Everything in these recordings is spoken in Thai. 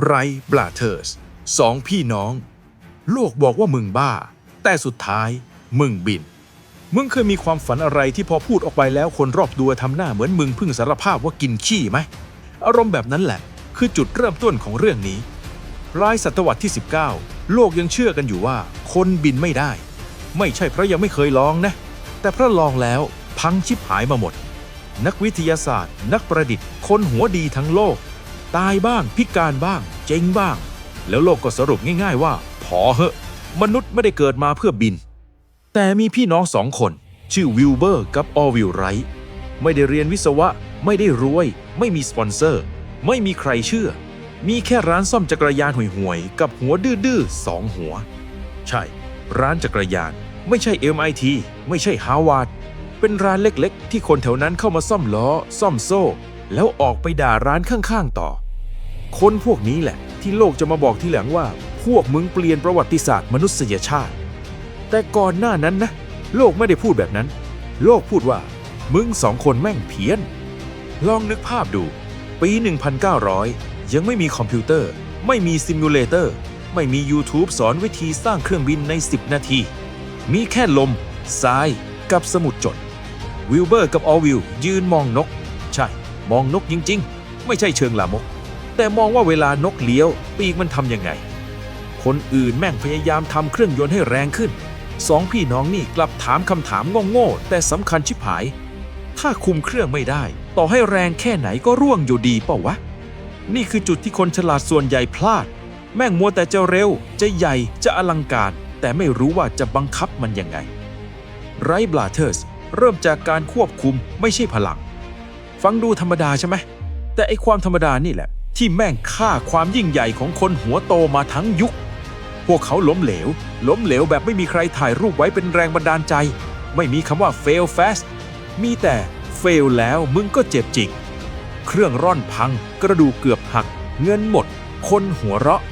ไรบลาเทอร์สสองพี่น้อง โลกบอกว่ามึงบ้า แต่สุดท้ายมึงบิน มึงเคยมีความฝันอะไรที่พอพูดออกไปแล้วคนรอบตัวทำหน้าเหมือนมึงเพิ่งสารภาพว่ากินขี้ไหม อารมณ์แบบนั้นแหละ คือจุดเริ่มต้นของเรื่องนี้รายศตวรรษที่ 19 โลกยังเชื่อกันอยู่ว่า คนบินไม่ได้ ไม่ใช่เพราะยังไม่เคยลองนะ แต่เพราะลองแล้วพังชิบหายมาหมด นักวิทยาศาสตร์ นักประดิษฐ์ คนหัวดีทั้งโลก ตายบ้าง พิการบ้าง เจ๊งบ้าง แล้วโลกก็สรุปง่าย ๆ ว่า พอเหอะมนุษย์ไม่ได้เกิดมาเพื่อบิน แต่มีพี่น้องสองคน ชื่อวิลเบอร์กับออวิลไรท์ไม่ได้เรียนวิศวะ ไม่ได้รวย ไม่มีสปอนเซอร์ ไม่มีใครเชื่อ มีแค่ร้านซ่อมจักรยานห่วยๆกับหัวดื้อๆสองหัว ใช่ ร้านจักรยาน ไม่ใช่ MIT ไม่ใช่ฮาวาดเป็นร้านเล็กๆ ที่คนแถวนั้นเข้ามาซ่อมล้อ ซ่อมโซ่ แล้วออกไปด่าร้านข้างๆต่อ คนพวกนี้แหละ ที่โลกจะมาบอกทีหลังว่า พวกมึงเปลี่ยนประวัติศาสตร์มนุษยชาติ แต่ก่อนหน้านั้นนะ โลกไม่ได้พูดแบบนั้น โลกพูดว่า มึงสองคนแม่งเพี้ยน ลองนึกภาพดู ปี 1900 ยังไม่มีคอมพิวเตอร์ ไม่มีซิมูเลเตอร์ ไม่มี YouTube สอนวิธีสร้างเครื่องบินใน 10 นาที มีแค่ลมทรายกับสมุดจด วิลเบอร์กับออวิลยืนมองนก ใช่ มองนกจริง ๆ ไม่ใช่เชิงลามก แต่มองว่าเวลานกเลี้ยว ปีกมันทำยังไง คนอื่นแม่งพยายามทำเครื่องยนต์ให้แรงขึ้น สองพี่น้องนี่กลับถามคำถามโง่ๆแต่สำคัญชิบหาย ถ้าคุมเครื่องไม่ได้ ต่อให้แรงแค่ไหนก็ร่วงอยู่ดีเปล่าวะ นี่คือจุดที่คนฉลาดส่วนใหญ่พลาด แม่งมัวแต่จะเร็ว จะใหญ่จะอลังการ แต่ไม่รู้ว่าจะบังคับมันยังไง ไรบลาเทอร์สเริ่มจากการควบคุมไม่ใช่พลัง ฟังดูธรรมดาใช่ไหมแต่ไอความธรรมดานี่แหละ ที่แม่งฆ่าความยิ่งใหญ่ของคนหัวโตมาทั้งยุค พวกเขาล้มเหลว ล้มเหลวแบบไม่มีใครถ่ายรูปไว้เป็นแรงบันดาลใจ ไม่มีคำว่า fail fast มีแต่ fail แล้วมึงก็เจ็บจริงเครื่องร่อนพัง กระดูกเกือบหัก เงินหมด คนหัวเราะ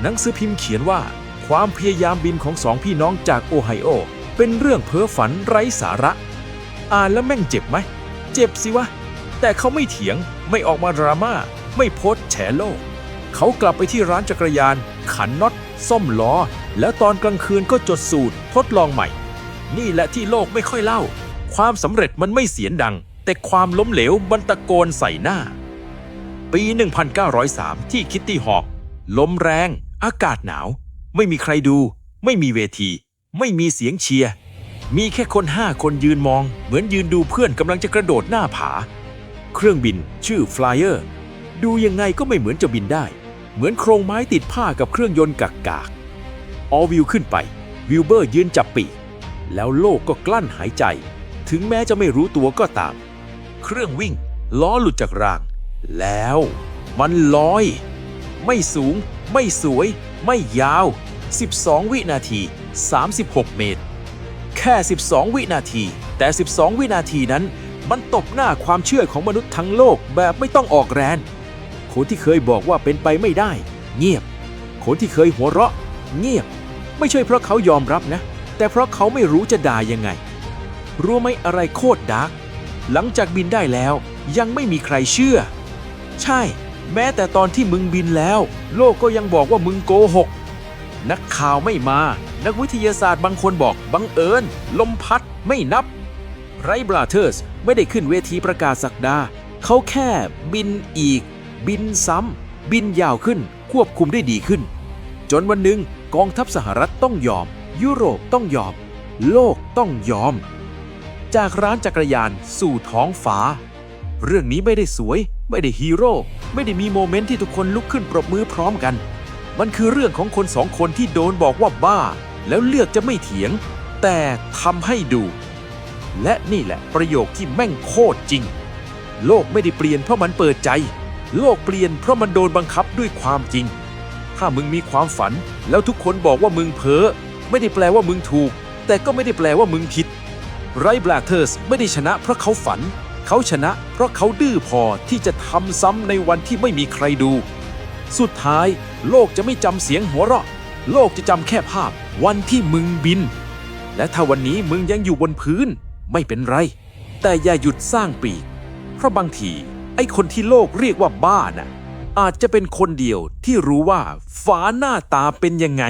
หนังสือพิมพ์เขียนว่า ความพยายามบินของสองพี่น้องจากโอไฮโอ เป็นเรื่องเพ้อฝันไร้สาระ อ่านแล้วแม่งเจ็บไหม เจ็บสิวะ แต่เขาไม่เถียง ไม่ออกมาดราม่า ไม่โพสแฉโลก เขากลับไปที่ร้านจักรยาน ขันน็อตซ่อมล้อ แล้วตอนกลางคืนก็จดสูตร ทดลองใหม่ นี่แหละที่โลกไม่ค่อยเล่า ความสำเร็จมันไม่เสียงดัง แต่ความล้มเหลวมันตะโกนใส่หน้า ปี 1903 ที่คิตตี้ฮอกลมแรง อากาศหนาว ไม่มีใครดู ไม่มีเวที ไม่มีเสียงเชียร์มีแค่คนห้าคนยืนมอง เหมือนยืนดูเพื่อนกำลังจะกระโดดหน้าผา เครื่องบินชื่อ Flyer ดูยังไงก็ไม่เหมือนจะบินได้ เหมือนโครงไม้ติดผ้ากับเครื่องยนต์กากกากออวิวขึ้นไป วิลเบอร์ยืนจับปีกแล้วโลกก็กลั้นหายใจ ถึงแม้จะไม่รู้ตัวก็ตาม เครื่องวิ่ง ล้อหลุดจากราง แล้ว มันลอย ไม่สูง ไม่สวย ไม่ยาว 12 วินาที 36 เมตร แค่ 12 วินาที แต่ 12 วินาทีนั้น มันตบหน้าความเชื่อของมนุษย์ทั้งโลกแบบไม่ต้องออกแรง คนที่เคยบอกว่าเป็นไปไม่ได้ เงียบ คนที่เคยหัวเราะ เงียบ ไม่ใช่เพราะเขายอมรับนะ แต่เพราะเขาไม่รู้จะด่ายังไง รู้ไหมอะไรโคตรดาร์กหลังจากบินได้แล้วยังไม่มีใครเชื่อ ใช่ แม้แต่ตอนที่มึงบินแล้ว โลกก็ยังบอกว่ามึงโกหก นักข่าวไม่มา นักวิทยาศาสตร์บางคนบอกบังเอิญ ลมพัดไม่นับไรบราเทอร์สไม่ได้ขึ้นเวทีประกาศสักดา เขาแค่บินอีก บินซ้ำ บินยาวขึ้น ควบคุมได้ดีขึ้น จนวันหนึ่งกองทัพสหรัฐต้องยอม ยุโรปต้องยอม โลกต้องยอม จากร้านจักรยานสู่ท้องฟ้า เรื่องนี้ไม่ได้สวย ไม่ได้ฮีโร่ไม่ได้มีโมเมนต์ที่ทุกคนลุกขึ้นปรบมือพร้อมกัน มันคือเรื่องของคนสองคนที่โดนบอกว่าบ้า แล้วเลือกจะไม่เถียง แต่ทำให้ดู และนี่แหละประโยคที่แม่งโคตรจริง โลกไม่ได้เปลี่ยนเพราะมันเปิดใจ โลกเปลี่ยนเพราะมันโดนบังคับด้วยความจริง ถ้ามึงมีความฝัน แล้วทุกคนบอกว่ามึงเพ้อไม่ได้แปลว่ามึงถูก แต่ก็ไม่ได้แปลว่ามึงผิดไรบลาเทอร์สไม่ได้ชนะเพราะเขาฝัน เขาชนะเพราะเขาดื้อพอที่จะทำซ้ำในวันที่ไม่มีใครดู สุดท้ายโลกจะไม่จำเสียงหัวเราะ โลกจะจำแค่ภาพวันที่มึงบิน และถ้าวันนี้มึงยังอยู่บนพื้น ไม่เป็นไร แต่อย่าหยุดสร้างปีก เพราะบางที ไอ้คนที่โลกเรียกว่าบ้าน่ะอาจจะเป็นคนเดียวที่รู้ว่าฝาหน้าตาเป็นยังไง